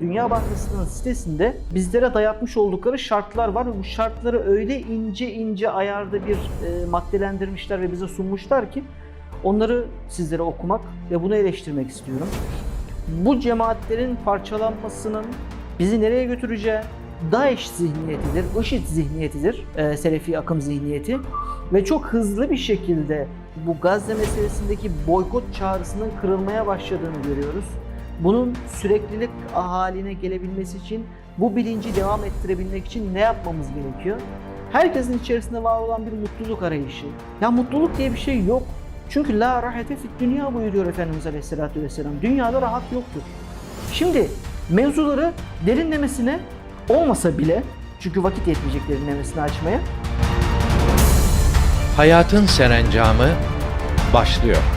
Dünya Bankası'nın sitesinde bizlere dayatmış oldukları şartlar var ve bu şartları öyle ince ince ayarda bir e, maddelendirmişler ve bize sunmuşlar ki onları sizlere okumak ve bunu eleştirmek istiyorum. Bu cemaatlerin parçalanmasının bizi nereye götüreceği, DAEŞ zihniyetidir, IŞİD zihniyetidir, e, Selefi akım zihniyeti ve çok hızlı bir şekilde bu Gazze meselesindeki boykot çağrısının kırılmaya başladığını görüyoruz. Bunun süreklilik haline gelebilmesi için bu bilinci devam ettirebilmek için ne yapmamız gerekiyor? Herkesin içerisinde var olan bir mutluluk arayışı. Ya mutluluk diye bir şey yok. Çünkü la rahete fit dünya buyuruyor Efendimiz Aleyhisselatü Vesselam. Dünyada rahat yoktur. Şimdi mevzuları derinlemesine olmasa bile çünkü vakit yetmeyecek derinlemesine açmaya Hayatın Serencamı başlıyor.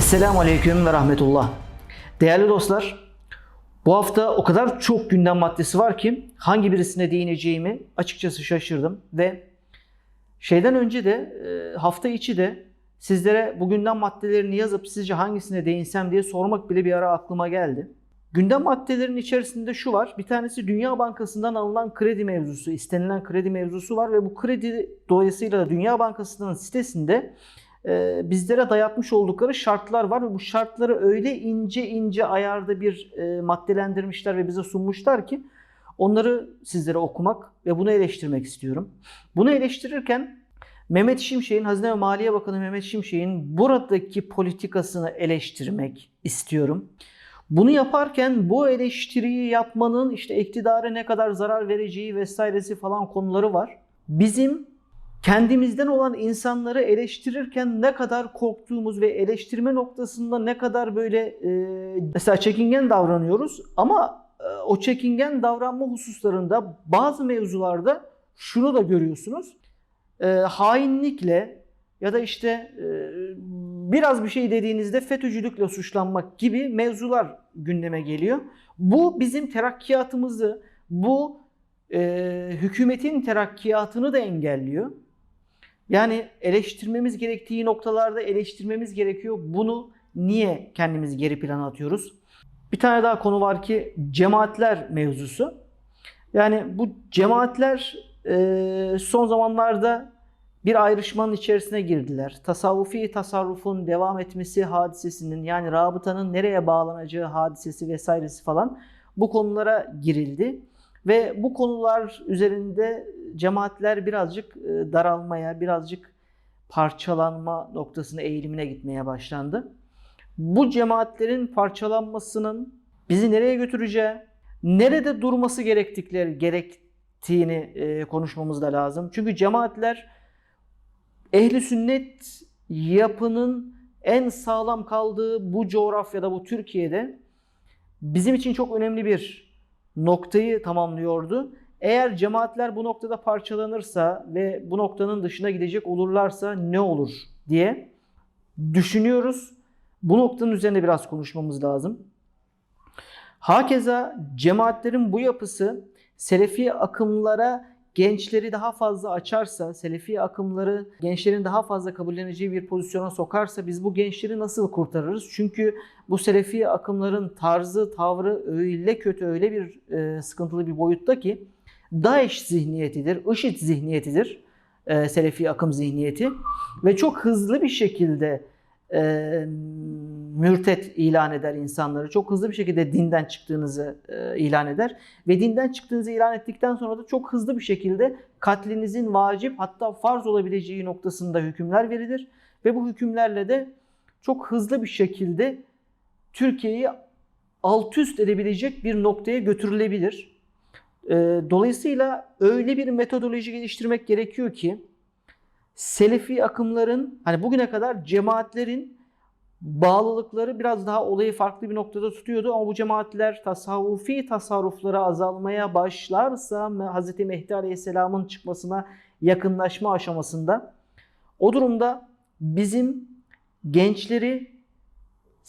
Esselamu Aleyküm ve Rahmetullah. Değerli dostlar, bu hafta o kadar çok gündem maddesi var ki hangi birisine değineceğimi açıkçası şaşırdım ve şeyden önce de e, hafta içi de sizlere bu gündem maddelerini yazıp sizce hangisine değinsem diye sormak bile bir ara aklıma geldi. Gündem maddelerinin içerisinde şu var. Bir tanesi Dünya Bankası'ndan alınan kredi mevzusu, istenilen kredi mevzusu var ve bu kredi dolayısıyla da Dünya Bankası'nın sitesinde e, bizlere dayatmış oldukları şartlar var ve bu şartları öyle ince ince ayarda bir e, maddelendirmişler ve bize sunmuşlar ki onları sizlere okumak ve bunu eleştirmek istiyorum. Bunu eleştirirken Mehmet Şimşek'in, Hazine ve Maliye Bakanı Mehmet Şimşek'in buradaki politikasını eleştirmek istiyorum. Bunu yaparken bu eleştiriyi yapmanın işte iktidara ne kadar zarar vereceği vesairesi falan konuları var. Bizim kendimizden olan insanları eleştirirken ne kadar korktuğumuz ve eleştirme noktasında ne kadar böyle e, mesela çekingen davranıyoruz ama e, o çekingen davranma hususlarında bazı mevzularda şunu da görüyorsunuz. E, hainlikle ya da işte e, biraz bir şey dediğinizde FETÖ'cülükle suçlanmak gibi mevzular gündeme geliyor. Bu bizim terakkiyatımızı, bu e, hükümetin terakkiyatını da engelliyor. Yani eleştirmemiz gerektiği noktalarda eleştirmemiz gerekiyor. Bunu niye kendimizi geri plana atıyoruz? Bir tane daha konu var ki cemaatler mevzusu. Yani bu cemaatler e, son zamanlarda bir ayrışmanın içerisine girdiler. Tasavvufi tasarrufun devam etmesi hadisesinin yani rabıtanın nereye bağlanacağı hadisesi vesairesi falan bu konulara girildi. Ve bu konular üzerinde cemaatler birazcık e, daralmaya, birazcık parçalanma noktasına eğilimine gitmeye başlandı. Bu cemaatlerin parçalanmasının bizi nereye götüreceği, nerede durması gerektikleri gerektiğini e, konuşmamız da lazım. Çünkü cemaatler ehli sünnet yapının en sağlam kaldığı bu coğrafyada, bu Türkiye'de bizim için çok önemli bir noktayı tamamlıyordu. Eğer cemaatler bu noktada parçalanırsa ve bu noktanın dışına gidecek olurlarsa ne olur diye düşünüyoruz. Bu noktanın üzerinde biraz konuşmamız lazım. Hakeza cemaatlerin bu yapısı Selefi akımlara gençleri daha fazla açarsa, Selefi akımları gençlerin daha fazla kabulleneceği bir pozisyona sokarsa biz bu gençleri nasıl kurtarırız? Çünkü bu Selefi akımların tarzı, tavrı öyle kötü, öyle bir e, sıkıntılı bir boyutta ki DAEŞ zihniyetidir, IŞİD zihniyetidir, e, Selefi akım zihniyeti ve çok hızlı bir şekilde e, mürtet ilan eder insanları. Çok hızlı bir şekilde dinden çıktığınızı e, ilan eder. Ve dinden çıktığınızı ilan ettikten sonra da çok hızlı bir şekilde katlinizin vacip hatta farz olabileceği noktasında hükümler verilir. Ve bu hükümlerle de çok hızlı bir şekilde Türkiye'yi alt üst edebilecek bir noktaya götürülebilir. E, dolayısıyla öyle bir metodoloji geliştirmek gerekiyor ki Selefi akımların hani bugüne kadar cemaatlerin bağlılıkları biraz daha olayı farklı bir noktada tutuyordu ama bu cemaatler tasavvufi tasarrufları azalmaya başlarsa Hz. Mehdi Aleyhisselam'ın çıkmasına yakınlaşma aşamasında o durumda bizim gençleri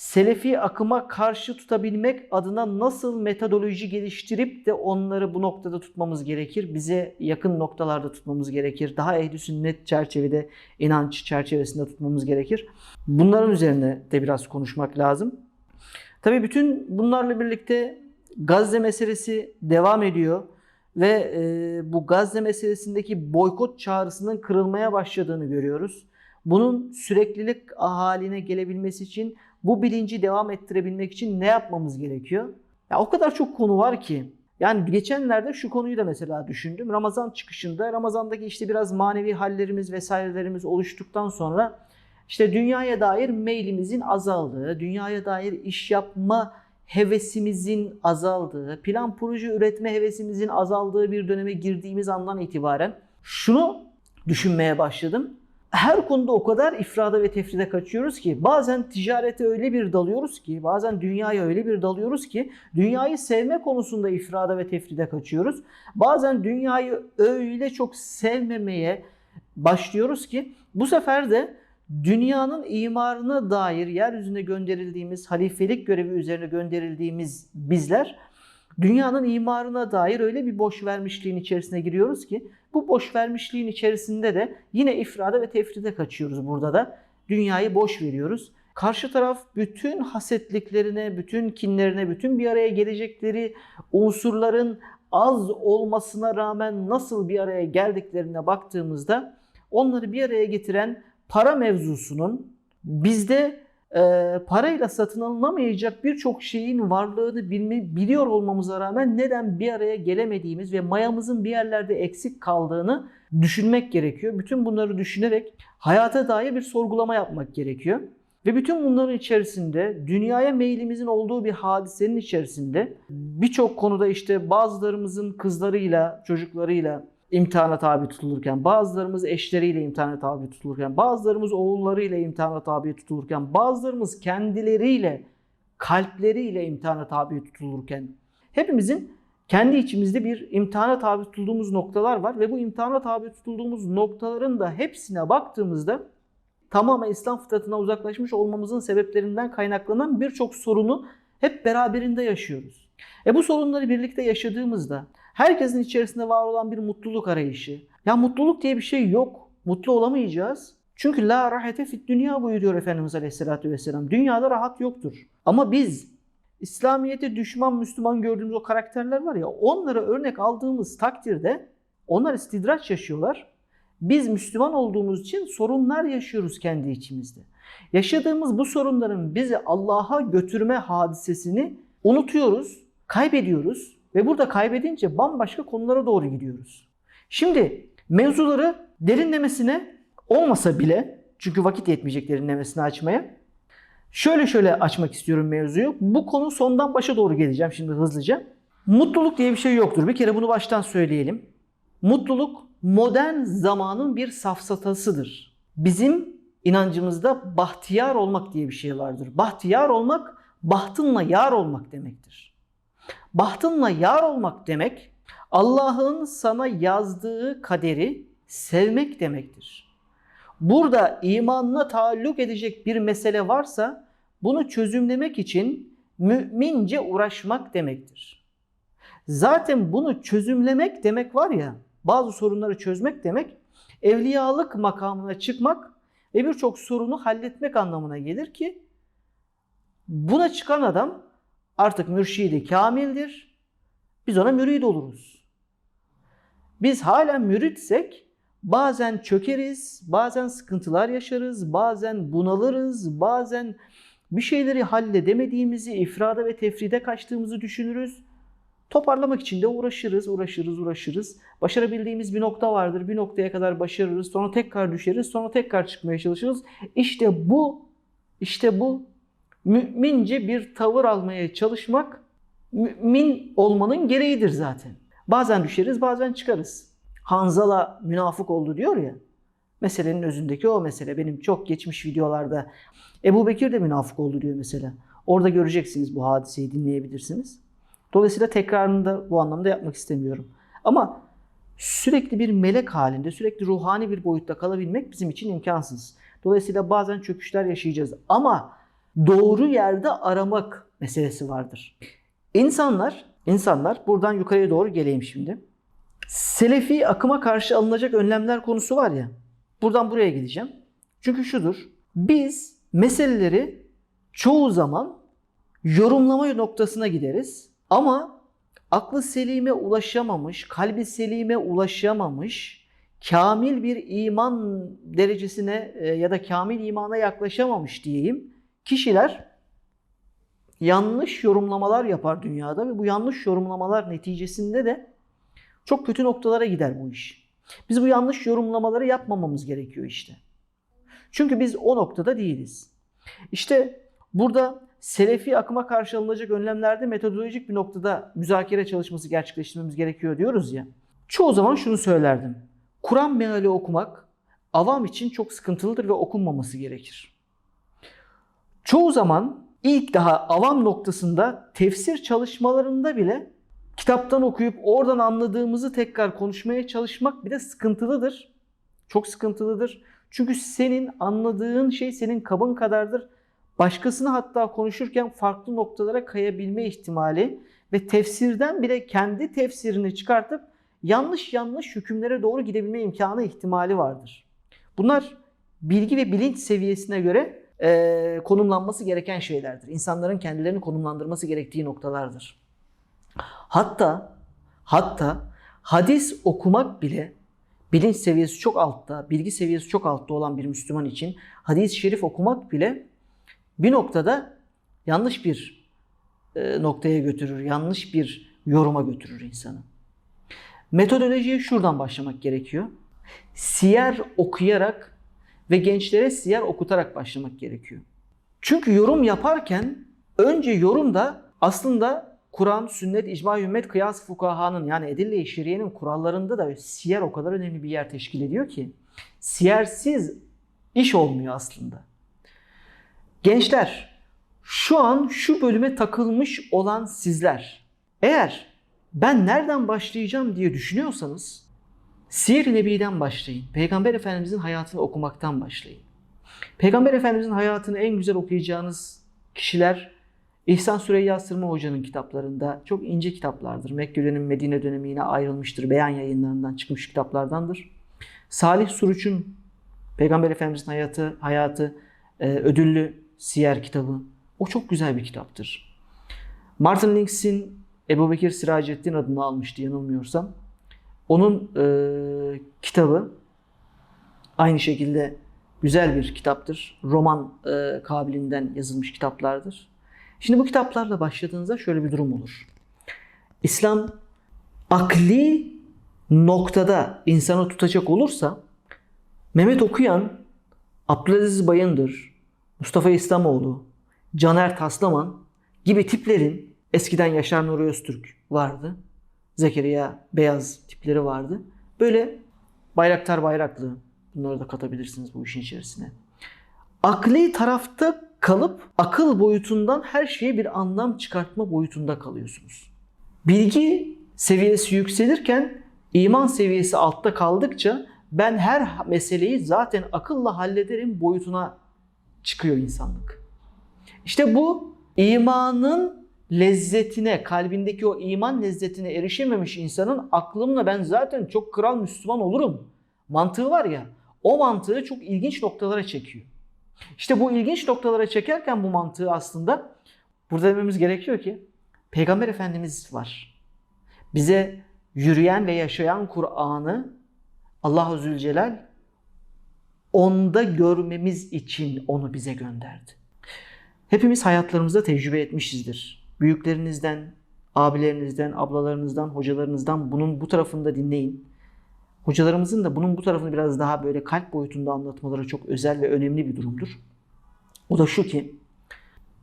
Selefi akıma karşı tutabilmek adına nasıl metodoloji geliştirip de onları bu noktada tutmamız gerekir? Bize yakın noktalarda tutmamız gerekir. Daha ehli sünnet çerçevede, inanç çerçevesinde tutmamız gerekir. Bunların üzerine de biraz konuşmak lazım. Tabii bütün bunlarla birlikte Gazze meselesi devam ediyor ve e, bu Gazze meselesindeki boykot çağrısının kırılmaya başladığını görüyoruz. Bunun süreklilik haline gelebilmesi için bu bilinci devam ettirebilmek için ne yapmamız gerekiyor? Ya o kadar çok konu var ki. Yani geçenlerde şu konuyu da mesela düşündüm. Ramazan çıkışında Ramazan'daki işte biraz manevi hallerimiz vesairelerimiz oluştuktan sonra işte dünyaya dair meylimizin azaldığı, dünyaya dair iş yapma hevesimizin azaldığı, plan proje üretme hevesimizin azaldığı bir döneme girdiğimiz andan itibaren şunu düşünmeye başladım. Her konuda o kadar ifrada ve tefride kaçıyoruz ki bazen ticarete öyle bir dalıyoruz ki bazen dünyaya öyle bir dalıyoruz ki dünyayı sevme konusunda ifrada ve tefride kaçıyoruz. Bazen dünyayı öyle çok sevmemeye başlıyoruz ki bu sefer de dünyanın imarına dair yeryüzüne gönderildiğimiz halifelik görevi üzerine gönderildiğimiz bizler dünyanın imarına dair öyle bir boş vermişliğin içerisine giriyoruz ki bu boş vermişliğin içerisinde de yine ifrada ve tefride kaçıyoruz burada da. Dünyayı boş veriyoruz. Karşı taraf bütün hasetliklerine, bütün kinlerine, bütün bir araya gelecekleri unsurların az olmasına rağmen nasıl bir araya geldiklerine baktığımızda onları bir araya getiren para mevzusunun bizde e, parayla satın alınamayacak birçok şeyin varlığını bilme, biliyor olmamıza rağmen neden bir araya gelemediğimiz ve mayamızın bir yerlerde eksik kaldığını düşünmek gerekiyor. Bütün bunları düşünerek hayata dair bir sorgulama yapmak gerekiyor. Ve bütün bunların içerisinde dünyaya meylimizin olduğu bir hadisenin içerisinde birçok konuda işte bazılarımızın kızlarıyla, çocuklarıyla imtihana tabi tutulurken, bazılarımız eşleriyle imtihana tabi tutulurken, bazılarımız oğullarıyla imtihana tabi tutulurken, bazılarımız kendileriyle, kalpleriyle imtihana tabi tutulurken hepimizin kendi içimizde bir imtihana tabi tutulduğumuz noktalar var ve bu imtihana tabi tutulduğumuz noktaların da hepsine baktığımızda tamamen İslam fıtratına uzaklaşmış olmamızın sebeplerinden kaynaklanan birçok sorunu hep beraberinde yaşıyoruz. E bu sorunları birlikte yaşadığımızda herkesin içerisinde var olan bir mutluluk arayışı. Ya mutluluk diye bir şey yok. Mutlu olamayacağız. Çünkü la rahete fit dünya buyuruyor Efendimiz Aleyhisselatü Vesselam. Dünyada rahat yoktur. Ama biz İslamiyet'e düşman Müslüman gördüğümüz o karakterler var ya onlara örnek aldığımız takdirde onlar istidraç yaşıyorlar. Biz Müslüman olduğumuz için sorunlar yaşıyoruz kendi içimizde. Yaşadığımız bu sorunların bizi Allah'a götürme hadisesini unutuyoruz, kaybediyoruz ve burada kaybedince bambaşka konulara doğru gidiyoruz. Şimdi mevzuları derinlemesine olmasa bile çünkü vakit yetmeyecek derinlemesine açmaya. Şöyle şöyle açmak istiyorum mevzuyu. Bu konu sondan başa doğru geleceğim şimdi hızlıca. Mutluluk diye bir şey yoktur. Bir kere bunu baştan söyleyelim. Mutluluk modern zamanın bir safsatasıdır. Bizim inancımızda bahtiyar olmak diye bir şey vardır. Bahtiyar olmak, bahtınla yar olmak demektir. Bahtınla yar olmak demek, Allah'ın sana yazdığı kaderi sevmek demektir. Burada imanına taalluk edecek bir mesele varsa bunu çözümlemek için mümince uğraşmak demektir. Zaten bunu çözümlemek demek var ya, bazı sorunları çözmek demek, evliyalık makamına çıkmak ve birçok sorunu halletmek anlamına gelir ki buna çıkan adam artık mürşidi kamildir. Biz ona mürid oluruz. Biz hala müritsek bazen çökeriz, bazen sıkıntılar yaşarız, bazen bunalırız, bazen bir şeyleri halledemediğimizi, ifrada ve tefride kaçtığımızı düşünürüz. Toparlamak için de uğraşırız, uğraşırız, uğraşırız. Başarabildiğimiz bir nokta vardır. Bir noktaya kadar başarırız. Sonra tekrar düşeriz. Sonra tekrar çıkmaya çalışırız. İşte bu, işte bu mümince bir tavır almaya çalışmak mümin olmanın gereğidir zaten. Bazen düşeriz, bazen çıkarız. Hanzala münafık oldu diyor ya. Meselenin özündeki o mesele. Benim çok geçmiş videolarda Ebu Bekir de münafık oldu diyor mesela. Orada göreceksiniz bu hadiseyi dinleyebilirsiniz. Dolayısıyla tekrarını da bu anlamda yapmak istemiyorum. Ama sürekli bir melek halinde, sürekli ruhani bir boyutta kalabilmek bizim için imkansız. Dolayısıyla bazen çöküşler yaşayacağız. Ama doğru yerde aramak meselesi vardır. İnsanlar, insanlar buradan yukarıya doğru geleyim şimdi. Selefi akıma karşı alınacak önlemler konusu var ya. Buradan buraya gideceğim. Çünkü şudur. Biz meseleleri çoğu zaman yorumlama noktasına gideriz. Ama aklı selime ulaşamamış, kalbi selime ulaşamamış, kamil bir iman derecesine e, ya da kamil imana yaklaşamamış diyeyim kişiler yanlış yorumlamalar yapar dünyada ve bu yanlış yorumlamalar neticesinde de çok kötü noktalara gider bu iş. Biz bu yanlış yorumlamaları yapmamamız gerekiyor işte. Çünkü biz o noktada değiliz. İşte burada selefi akıma karşı alınacak önlemlerde metodolojik bir noktada müzakere çalışması gerçekleştirmemiz gerekiyor diyoruz ya. Çoğu zaman şunu söylerdim. Kur'an meali okumak avam için çok sıkıntılıdır ve okunmaması gerekir. Çoğu zaman ilk daha avam noktasında tefsir çalışmalarında bile kitaptan okuyup oradan anladığımızı tekrar konuşmaya çalışmak bile sıkıntılıdır. Çok sıkıntılıdır. Çünkü senin anladığın şey senin kabın kadardır. Başkasını hatta konuşurken farklı noktalara kayabilme ihtimali ve tefsirden bile kendi tefsirini çıkartıp yanlış yanlış hükümlere doğru gidebilme imkanı ihtimali vardır. Bunlar bilgi ve bilinç seviyesine göre e, konumlanması gereken şeylerdir. İnsanların kendilerini konumlandırması gerektiği noktalardır. Hatta hatta hadis okumak bile bilinç seviyesi çok altta, bilgi seviyesi çok altta olan bir Müslüman için hadis-i şerif okumak bile bir noktada yanlış bir e, noktaya götürür, yanlış bir yoruma götürür insanı. Metodolojiye şuradan başlamak gerekiyor. Siyer okuyarak ve gençlere siyer okutarak başlamak gerekiyor. Çünkü yorum yaparken önce yorum da aslında Kur'an, sünnet, icma, ümmet, kıyas, fukahanın yani edille-i şeriyenin kurallarında da siyer o kadar önemli bir yer teşkil ediyor ki siyersiz iş olmuyor aslında. Gençler, şu an şu bölüme takılmış olan sizler eğer ben nereden başlayacağım diye düşünüyorsanız Siyer-i Nebi'den başlayın. Peygamber Efendimizin hayatını okumaktan başlayın. Peygamber Efendimizin hayatını en güzel okuyacağınız kişiler İhsan Süreyya Sırma Hoca'nın kitaplarında çok ince kitaplardır. Mekke dönemi, Medine dönemi yine ayrılmıştır. Beyan yayınlarından çıkmış kitaplardandır. Salih Suruç'un Peygamber Efendimizin hayatı, hayatı e, ödüllü siyer kitabı. O çok güzel bir kitaptır. Martin Links'in Ebu Bekir Siracettin adını almıştı yanılmıyorsam. Onun e, kitabı aynı şekilde güzel bir kitaptır. Roman e, kabilinden yazılmış kitaplardır. Şimdi bu kitaplarla başladığınızda şöyle bir durum olur. İslam akli noktada insanı tutacak olursa Mehmet Okuyan, Abdülaziz Bayındır, Mustafa İslamoğlu, Caner Taslaman gibi tiplerin eskiden Yaşar Nuri Öztürk vardı. Zekeriya Beyaz tipleri vardı. Böyle Bayraktar Bayraklı bunları da katabilirsiniz bu işin içerisine. Akli tarafta kalıp akıl boyutundan her şeye bir anlam çıkartma boyutunda kalıyorsunuz. Bilgi seviyesi yükselirken iman seviyesi altta kaldıkça ben her meseleyi zaten akılla hallederim boyutuna çıkıyor insanlık. İşte bu imanın lezzetine, kalbindeki o iman lezzetine erişememiş insanın aklımla ben zaten çok kral Müslüman olurum mantığı var ya o mantığı çok ilginç noktalara çekiyor. İşte bu ilginç noktalara çekerken bu mantığı aslında burada dememiz gerekiyor ki Peygamber Efendimiz var. Bize yürüyen ve yaşayan Kur'an'ı Allahu Zülcelal onda görmemiz için onu bize gönderdi. Hepimiz hayatlarımızda tecrübe etmişizdir. Büyüklerinizden, abilerinizden, ablalarınızdan, hocalarınızdan bunun bu tarafını da dinleyin. Hocalarımızın da bunun bu tarafını biraz daha böyle kalp boyutunda anlatmaları çok özel ve önemli bir durumdur. O da şu ki,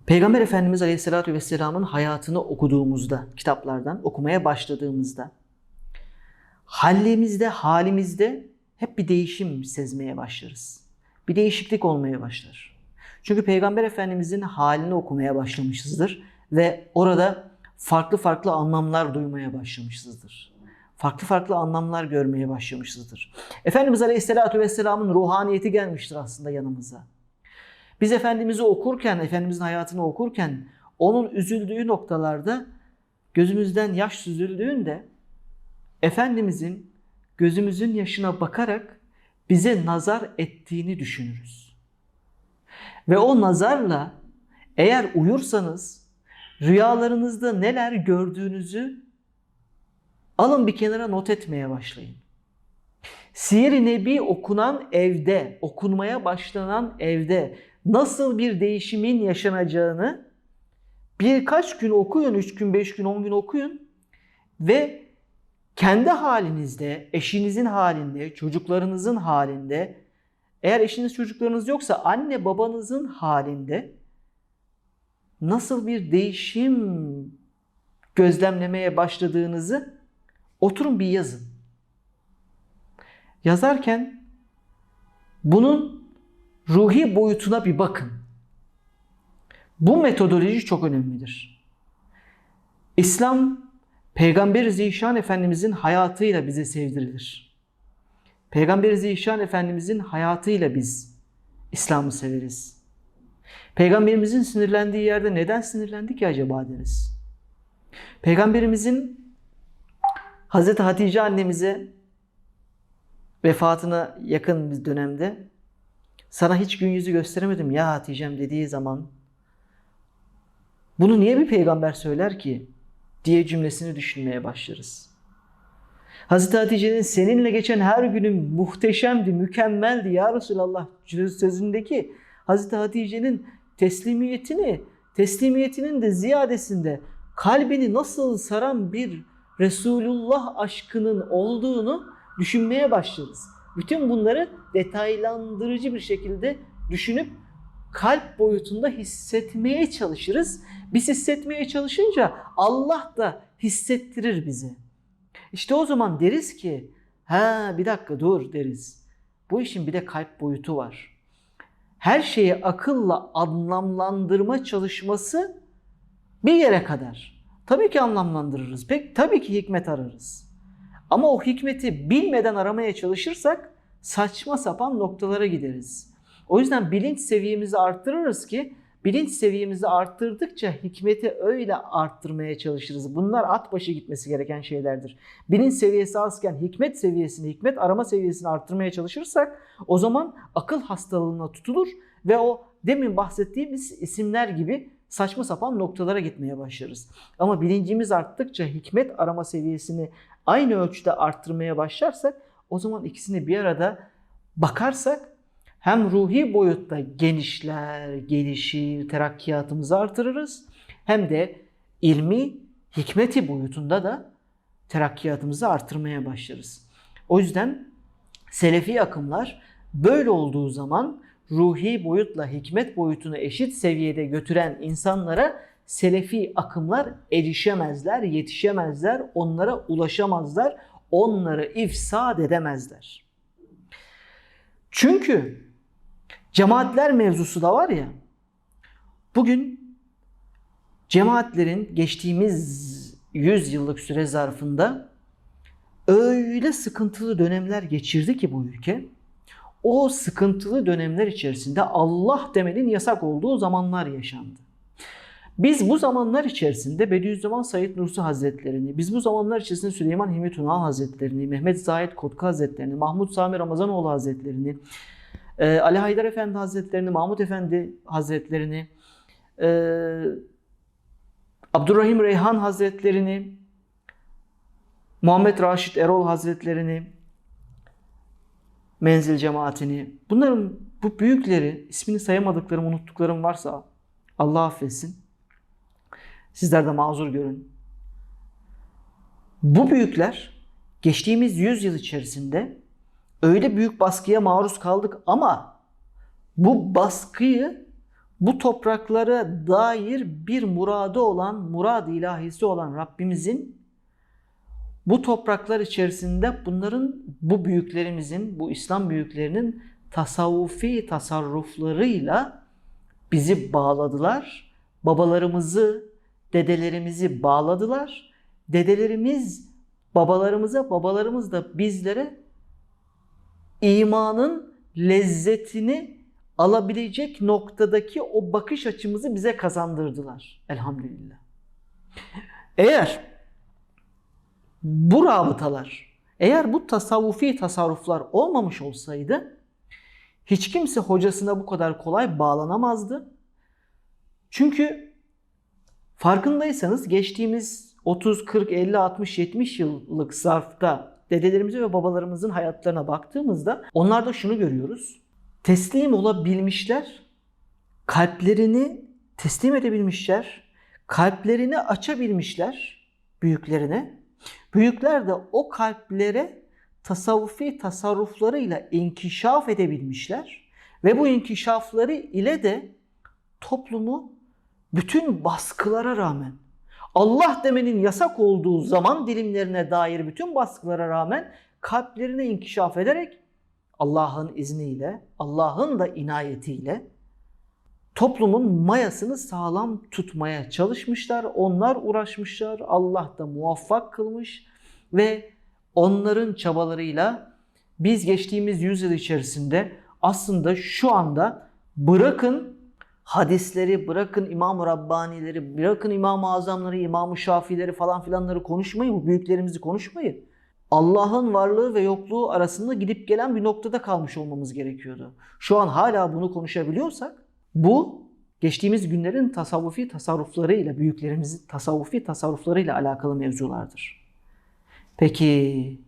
Peygamber Efendimiz Aleyhisselatü Vesselam'ın hayatını okuduğumuzda, kitaplardan okumaya başladığımızda, hallimizde, halimizde hep bir değişim sezmeye başlarız. Bir değişiklik olmaya başlar. Çünkü Peygamber Efendimizin halini okumaya başlamışızdır ve orada farklı farklı anlamlar duymaya başlamışızdır. Farklı farklı anlamlar görmeye başlamışızdır. Efendimiz Aleyhisselatü Vesselam'ın ruhaniyeti gelmiştir aslında yanımıza. Biz Efendimiz'i okurken, Efendimizin hayatını okurken onun üzüldüğü noktalarda gözümüzden yaş süzüldüğünde Efendimizin gözümüzün yaşına bakarak bize nazar ettiğini düşünürüz. Ve o nazarla eğer uyursanız Rüyalarınızda neler gördüğünüzü alın bir kenara not etmeye başlayın. Siyer-i Nebi okunan evde, okunmaya başlanan evde nasıl bir değişimin yaşanacağını birkaç gün okuyun, üç gün, beş gün, on gün okuyun ve kendi halinizde, eşinizin halinde, çocuklarınızın halinde, eğer eşiniz çocuklarınız yoksa anne babanızın halinde nasıl bir değişim gözlemlemeye başladığınızı oturun bir yazın. Yazarken bunun ruhi boyutuna bir bakın. Bu metodoloji çok önemlidir. İslam Peygamber Zişan Efendimizin hayatıyla bize sevdirilir. Peygamber Zişan Efendimizin hayatıyla biz İslam'ı severiz. Peygamberimizin sinirlendiği yerde neden sinirlendi ki acaba deriz. Peygamberimizin Hazreti Hatice annemize vefatına yakın bir dönemde sana hiç gün yüzü gösteremedim ya Hatice'm dediği zaman bunu niye bir peygamber söyler ki diye cümlesini düşünmeye başlarız. Hazreti Hatice'nin seninle geçen her günüm muhteşemdi, mükemmeldi ya Resulallah sözündeki Hazreti Hatice'nin teslimiyetini, teslimiyetinin de ziyadesinde kalbini nasıl saran bir Resulullah aşkının olduğunu düşünmeye başlarız. Bütün bunları detaylandırıcı bir şekilde düşünüp kalp boyutunda hissetmeye çalışırız. Biz hissetmeye çalışınca Allah da hissettirir bizi. İşte o zaman deriz ki, ha bir dakika dur deriz. Bu işin bir de kalp boyutu var. Her şeyi akılla anlamlandırma çalışması bir yere kadar. Tabii ki anlamlandırırız. Pek tabii ki hikmet ararız. Ama o hikmeti bilmeden aramaya çalışırsak saçma sapan noktalara gideriz. O yüzden bilinç seviyemizi arttırırız ki bilinç seviyemizi arttırdıkça hikmeti öyle arttırmaya çalışırız. Bunlar at başı gitmesi gereken şeylerdir. Bilinç seviyesi azken hikmet seviyesini, hikmet arama seviyesini arttırmaya çalışırsak o zaman akıl hastalığına tutulur ve o demin bahsettiğimiz isimler gibi saçma sapan noktalara gitmeye başlarız. Ama bilincimiz arttıkça hikmet arama seviyesini aynı ölçüde arttırmaya başlarsak o zaman ikisini bir arada bakarsak hem ruhi boyutta genişler, gelişir, terakkiyatımızı artırırız hem de ilmi, hikmeti boyutunda da terakkiyatımızı artırmaya başlarız. O yüzden selefi akımlar böyle olduğu zaman ruhi boyutla hikmet boyutunu eşit seviyede götüren insanlara selefi akımlar erişemezler, yetişemezler, onlara ulaşamazlar, onları ifsad edemezler. Çünkü cemaatler mevzusu da var ya, bugün cemaatlerin geçtiğimiz 100 yıllık süre zarfında öyle sıkıntılı dönemler geçirdi ki bu ülke, o sıkıntılı dönemler içerisinde Allah demenin yasak olduğu zamanlar yaşandı. Biz bu zamanlar içerisinde Bediüzzaman Said Nursi Hazretlerini, biz bu zamanlar içerisinde Süleyman Hilmi Tunağan Hazretlerini, Mehmet Zahid Kotka Hazretlerini, Mahmut Sami Ramazanoğlu Hazretlerini, e, Ali Haydar Efendi Hazretlerini, Mahmut Efendi Hazretlerini, e, Abdurrahim Reyhan Hazretlerini, Muhammed Raşit Erol Hazretlerini, Menzil Cemaatini, bunların bu büyükleri, ismini sayamadıklarım, unuttuklarım varsa Allah affetsin. Sizler de mazur görün. Bu büyükler geçtiğimiz 100 yıl içerisinde öyle büyük baskıya maruz kaldık ama bu baskıyı bu topraklara dair bir muradı olan, murad ilahisi olan Rabbimizin bu topraklar içerisinde bunların, bu büyüklerimizin, bu İslam büyüklerinin tasavvufi tasarruflarıyla bizi bağladılar. Babalarımızı, dedelerimizi bağladılar. Dedelerimiz babalarımıza, babalarımız da bizlere imanın lezzetini alabilecek noktadaki o bakış açımızı bize kazandırdılar. Elhamdülillah. Eğer bu rabıtalar, eğer bu tasavvufi tasarruflar olmamış olsaydı hiç kimse hocasına bu kadar kolay bağlanamazdı. Çünkü Farkındaysanız geçtiğimiz 30, 40, 50, 60, 70 yıllık zarfta dedelerimize ve babalarımızın hayatlarına baktığımızda onlarda şunu görüyoruz. Teslim olabilmişler, kalplerini teslim edebilmişler, kalplerini açabilmişler büyüklerine. Büyükler de o kalplere tasavvufi tasarruflarıyla inkişaf edebilmişler ve bu inkişafları ile de toplumu bütün baskılara rağmen Allah demenin yasak olduğu zaman dilimlerine dair bütün baskılara rağmen kalplerine inkişaf ederek Allah'ın izniyle, Allah'ın da inayetiyle toplumun mayasını sağlam tutmaya çalışmışlar. Onlar uğraşmışlar. Allah da muvaffak kılmış ve onların çabalarıyla biz geçtiğimiz yüzyıl içerisinde aslında şu anda bırakın hadisleri, bırakın İmam-ı Rabbanileri, bırakın İmam-ı Azamları, İmam-ı Şafileri falan filanları konuşmayı, bu büyüklerimizi konuşmayı. Allah'ın varlığı ve yokluğu arasında gidip gelen bir noktada kalmış olmamız gerekiyordu. Şu an hala bunu konuşabiliyorsak bu geçtiğimiz günlerin tasavvufi tasarruflarıyla, büyüklerimizin tasavvufi tasarruflarıyla alakalı mevzulardır. Peki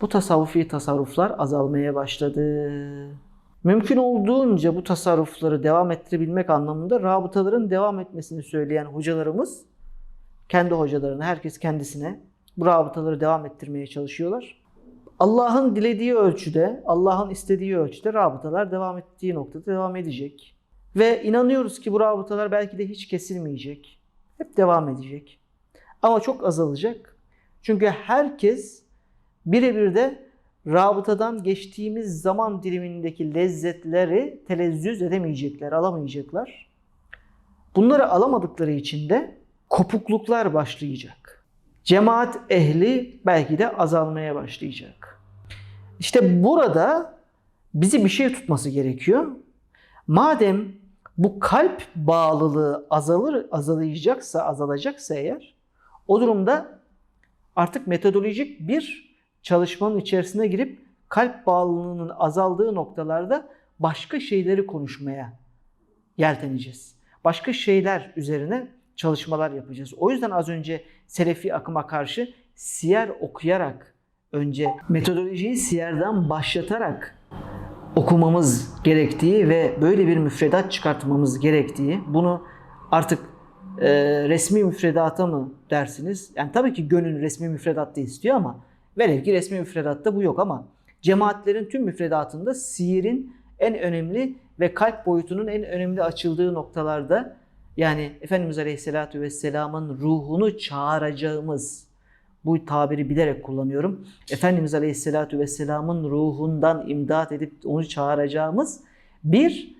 bu tasavvufi tasarruflar azalmaya başladı. Mümkün olduğunca bu tasarrufları devam ettirebilmek anlamında rabıtaların devam etmesini söyleyen hocalarımız kendi hocalarına, herkes kendisine bu rabıtaları devam ettirmeye çalışıyorlar. Allah'ın dilediği ölçüde, Allah'ın istediği ölçüde rabıtalar devam ettiği noktada devam edecek. Ve inanıyoruz ki bu rabıtalar belki de hiç kesilmeyecek. Hep devam edecek. Ama çok azalacak. Çünkü herkes birebir de rabıtadan geçtiğimiz zaman dilimindeki lezzetleri telezzüz edemeyecekler, alamayacaklar. Bunları alamadıkları için de kopukluklar başlayacak. Cemaat ehli belki de azalmaya başlayacak. İşte burada bizi bir şey tutması gerekiyor. Madem bu kalp bağlılığı azalır, azalacaksa, azalacaksa eğer o durumda artık metodolojik bir çalışmanın içerisine girip kalp bağlılığının azaldığı noktalarda başka şeyleri konuşmaya yelteneceğiz. Başka şeyler üzerine çalışmalar yapacağız. O yüzden az önce Selefi akıma karşı siyer okuyarak önce metodolojiyi siyerden başlatarak okumamız gerektiği ve böyle bir müfredat çıkartmamız gerektiği, bunu artık e, resmi müfredata mı dersiniz? Yani tabii ki gönül resmi müfredatta istiyor ama velev ki resmi müfredatta bu yok ama cemaatlerin tüm müfredatında sihirin en önemli ve kalp boyutunun en önemli açıldığı noktalarda yani Efendimiz Aleyhisselatü Vesselam'ın ruhunu çağıracağımız bu tabiri bilerek kullanıyorum. Efendimiz Aleyhisselatü Vesselam'ın ruhundan imdat edip onu çağıracağımız bir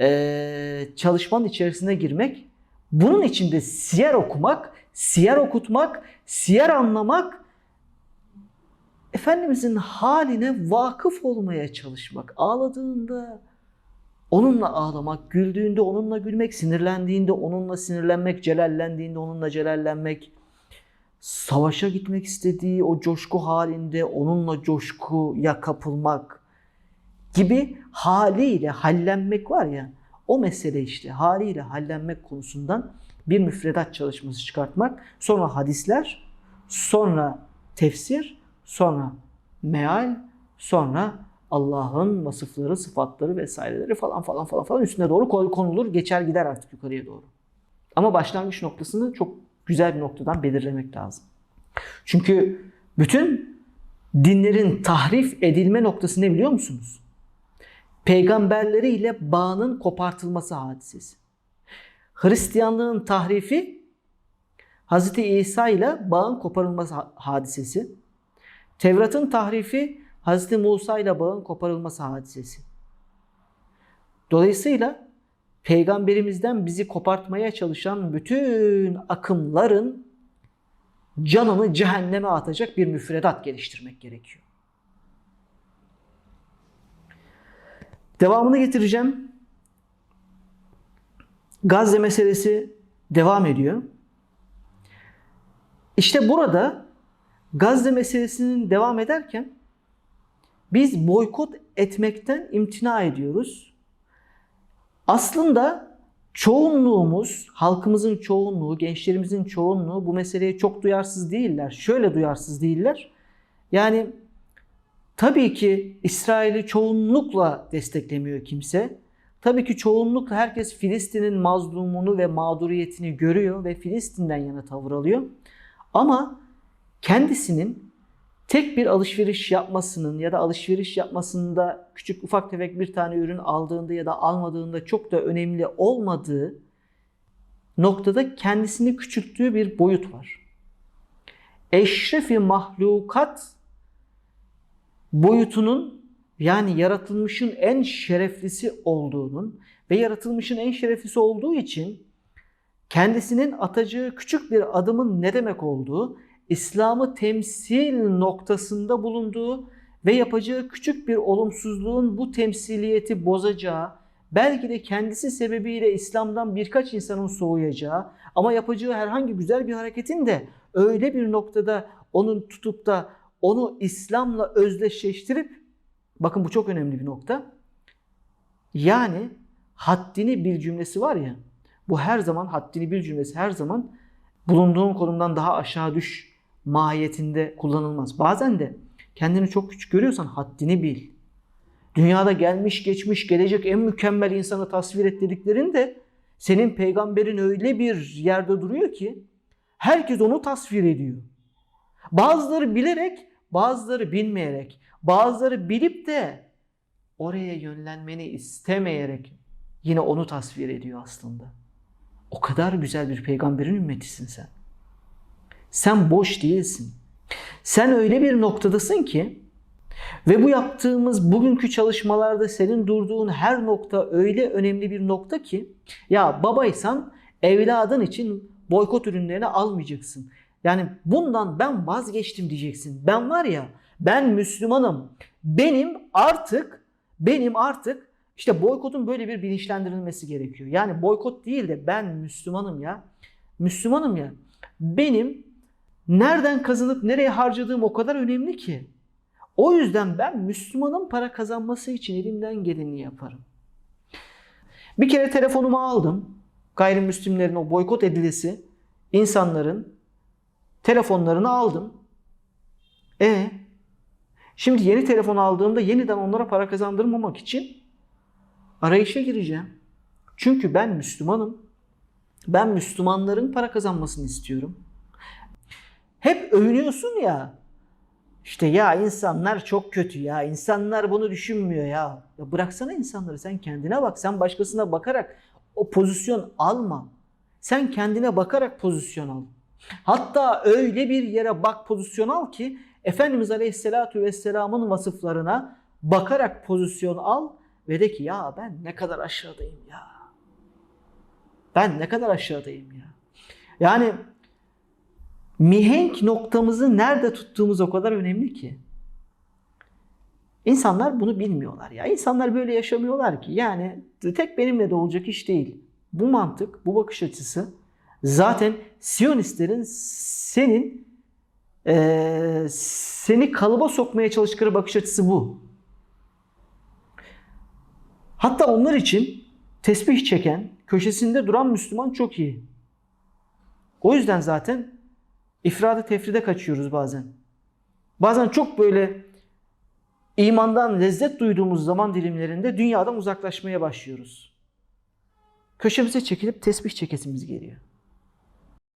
e, çalışmanın içerisine girmek. Bunun içinde siyer okumak, siyer okutmak, siyer anlamak, Efendimizin haline vakıf olmaya çalışmak. Ağladığında onunla ağlamak, güldüğünde onunla gülmek, sinirlendiğinde onunla sinirlenmek, celallendiğinde onunla celallenmek, savaşa gitmek istediği o coşku halinde onunla coşkuya kapılmak gibi haliyle hallenmek var ya o mesele işte haliyle hallenmek konusundan bir müfredat çalışması çıkartmak. Sonra hadisler, sonra tefsir, sonra meal, sonra Allah'ın vasıfları, sıfatları vesaireleri falan falan falan falan üstüne doğru konulur, geçer gider artık yukarıya doğru. Ama başlangıç noktasını çok güzel bir noktadan belirlemek lazım. Çünkü bütün dinlerin tahrif edilme noktası ne biliyor musunuz? Peygamberleriyle bağının kopartılması hadisesi. Hristiyanlığın tahrifi Hz. İsa ile bağın koparılması hadisesi. Tevrat'ın tahrifi Hz. Musa ile bağın koparılması hadisesi. Dolayısıyla peygamberimizden bizi kopartmaya çalışan bütün akımların canını cehenneme atacak bir müfredat geliştirmek gerekiyor. Devamını getireceğim. Gazze meselesi devam ediyor. İşte burada Gazze meselesinin devam ederken biz boykot etmekten imtina ediyoruz. Aslında çoğunluğumuz, halkımızın çoğunluğu, gençlerimizin çoğunluğu bu meseleye çok duyarsız değiller. Şöyle duyarsız değiller. Yani tabii ki İsrail'i çoğunlukla desteklemiyor kimse. Tabii ki çoğunlukla herkes Filistin'in mazlumunu ve mağduriyetini görüyor ve Filistin'den yana tavır alıyor. Ama kendisinin tek bir alışveriş yapmasının ya da alışveriş yapmasında küçük ufak tefek bir tane ürün aldığında ya da almadığında çok da önemli olmadığı noktada kendisini küçülttüğü bir boyut var. Eşrefi mahlukat boyutunun yani yaratılmışın en şereflisi olduğunun ve yaratılmışın en şereflisi olduğu için kendisinin atacağı küçük bir adımın ne demek olduğu, İslam'ı temsil noktasında bulunduğu ve yapacağı küçük bir olumsuzluğun bu temsiliyeti bozacağı, belki de kendisi sebebiyle İslam'dan birkaç insanın soğuyacağı ama yapacağı herhangi güzel bir hareketin de öyle bir noktada onun tutup da onu İslam'la özdeşleştirip bakın bu çok önemli bir nokta. Yani haddini bil cümlesi var ya bu her zaman haddini bil cümlesi her zaman bulunduğun konumdan daha aşağı düş mahiyetinde kullanılmaz. Bazen de kendini çok küçük görüyorsan haddini bil. Dünyada gelmiş geçmiş gelecek en mükemmel insanı tasvir et dediklerinde senin peygamberin öyle bir yerde duruyor ki herkes onu tasvir ediyor. Bazıları bilerek, bazıları bilmeyerek, bazıları bilip de oraya yönlenmeni istemeyerek yine onu tasvir ediyor aslında. O kadar güzel bir peygamberin ümmetisin sen. Sen boş değilsin. Sen öyle bir noktadasın ki ve bu yaptığımız bugünkü çalışmalarda senin durduğun her nokta öyle önemli bir nokta ki ya babaysan evladın için boykot ürünlerini almayacaksın. Yani bundan ben vazgeçtim diyeceksin. Ben var ya ben Müslümanım. Benim artık benim artık işte boykotun böyle bir bilinçlendirilmesi gerekiyor. Yani boykot değil de ben Müslümanım ya. Müslümanım ya. Benim nereden kazanıp nereye harcadığım o kadar önemli ki. O yüzden ben Müslümanın para kazanması için elimden geleni yaparım. Bir kere telefonumu aldım. Gayrimüslimlerin o boykot edilesi insanların telefonlarını aldım. E şimdi yeni telefon aldığımda yeniden onlara para kazandırmamak için arayışa gireceğim. Çünkü ben Müslümanım. Ben Müslümanların para kazanmasını istiyorum. Hep övünüyorsun ya. İşte ya insanlar çok kötü ya. İnsanlar bunu düşünmüyor ya. Ya bıraksana insanları sen kendine bak. Sen başkasına bakarak o pozisyon alma. Sen kendine bakarak pozisyon al. Hatta öyle bir yere bak pozisyon al ki Efendimiz Aleyhisselatü Vesselam'ın vasıflarına bakarak pozisyon al ve de ki ya ben ne kadar aşağıdayım ya. Ben ne kadar aşağıdayım ya. Yani mihenk noktamızı nerede tuttuğumuz o kadar önemli ki. İnsanlar bunu bilmiyorlar ya. İnsanlar böyle yaşamıyorlar ki. Yani tek benimle de olacak iş değil. Bu mantık, bu bakış açısı zaten Siyonistlerin senin eee, seni kalıba sokmaya çalıştıkları bakış açısı bu. Hatta onlar için tesbih çeken, köşesinde duran Müslüman çok iyi. O yüzden zaten ifradı tefride kaçıyoruz bazen. Bazen çok böyle imandan lezzet duyduğumuz zaman dilimlerinde dünyadan uzaklaşmaya başlıyoruz. Köşemize çekilip tesbih çekesimiz geliyor.